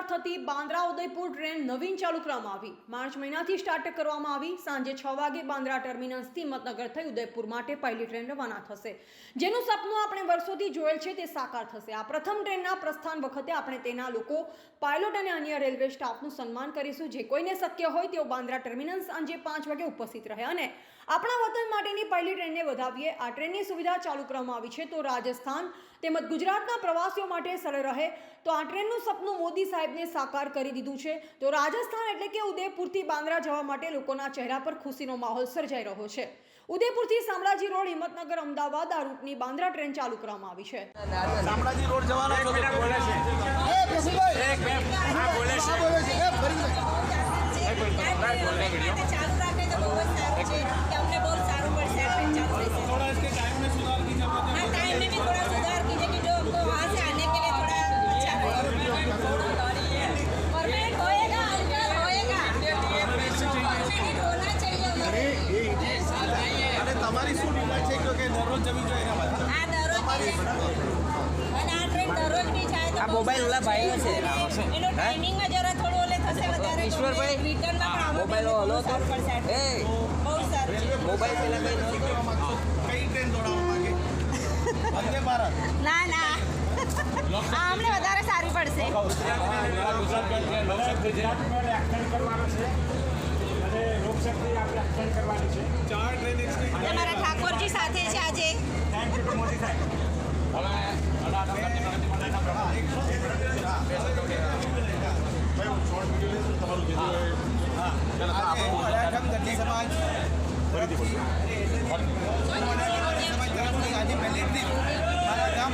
Railway થતી Bandra Udaipur train નવીન ચાલુ કરવામાં આવી. માર્ચ મહિનાથી સ્ટાર્ટ કરવામાં આવી. સાંજે છ વાગે બાંદ્રા ટર્મિનસથી હિંમતનગર થઈ ઉદયપુર માટે પહેલી ટ્રેન રવાના થશે. જેનું સપનું આપણે વર્ષોથી જોયેલ છે તે સાકાર થશે. આ પ્રથમ ટ્રેનના પ્રસ્થાન વખતે આપણે તેના લોકો, પાયલોટ અને અન્ય રેલવે સ્ટાફનું સન્માન કરીશું. જે કોઈને શક્ય હોય તેઓ બાંદ્રા ટર્મિનસ સાંજે પાંચ વાગે ઉપસ્થિત રહે અને આપણા વતન માટેની પહેલી ટ્રેનને વધાવીએ. આ ટ્રેનની સુવિધા ચાલુ કરવામાં આવી છે તો રાજસ્થાન તેમજ ગુજરાતના પ્રવાસીઓ માટે સરળ રહે. તો આ ટ્રેનનું સપનું મોદી સાહેબને સાકાર કરી દીધું છે. તો રાજસ્થાન એટલે કે ઉદયપુરથી બાંદ્રા જવા માટે લોકોના ચહેરા પર ખુશીનો માહોલ સર્જાઈ રહ્યો છે. ઉદયપુરથી શામળાજી રોડ હિંમતનગર અમદાવાદ આ રૂટની બાંદ્રા ટ્રેન ચાલુ કરવામાં આવી છે. શામળાજી રોડ જવાના છો બોલે છે. એ પ્રસુભાઈ એક બે હા બોલે છે. તમારી શું ડિમાન્ડ છે? કે દરરોજ જમી જોઈએ એના માટે? આ દરરોજ અને આ ટ્રેન દરરોજ બી જાય તો આ મોબાઈલ ઓલા ભાઈનો છે. એનો ટાઈમિંગમાં જરા થોડું ઓલે થશે વધારે ઈશ્વરભાઈ? રિટર્નમાં પણ આ મોબાઈલ બહુ ઓલો ટ્રેન. એ. બહુ સારું છે. મોબાઈલ પેલા કઈ નહોતો. કઈ ટ્રેન દોડાવવા માંગે? વંદે ભારત. ના ના. અમને વધારે સારી પડશે. ચાર ટ્રેન આજે પહેલી ટ્રીપ મારા ગામ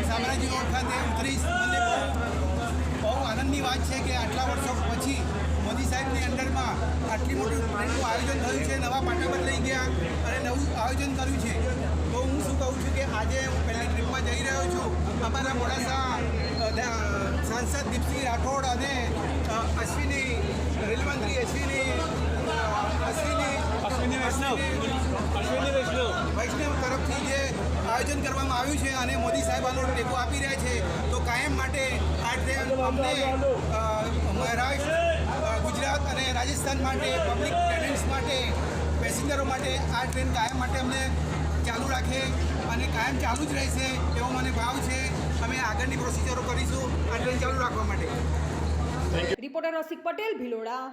ઉતરીશ મને બહુ આનંદની વાત છે કે આટલા વર્ષો પછી મોદી સાહેબની અંડરમાં આટલી મોટી આયોજન થયું છે નવા પાટા પર લઈ ગયા અને નવું આયોજન કર્યું છે. ટ્રીપમાં રહ્યો છું. અમારા મોડાસા સાંસદ દીપસિંહ રાઠોડ અને અશ્વિની રેલમંત્રી અશ્વિની અશ્વિની અશ્વિની વૈષ્ણવ. અશ્વિની વૈષ્ણવ. વૈષ્ણવ તરફથી જે આયોજન કરવામાં આવ્યું છે અને મોદી સાહેબ આનો ટેકો આપી રહ્યા છે તો કાયમ માટે આ ટ્રેન અમને મહારાષ્ટ્ર ગુજરાત અને રાજસ્થાન માટે પબ્લિક ટેનન્ટ્સ માટે પેસેન્જરો માટે આ ટ્રેન કાયમ માટે અમને ચાલુ રાખે અને કાયમ ચાલુ જ રહેશે એવો મને ભાવ છે. અમે આગળની પ્રોસિજરો કરીશું. આ ટ્રેન ચાલુ રાખવા માટે. રિપોર્ટર રસિક પટેલ, ભિલોડા.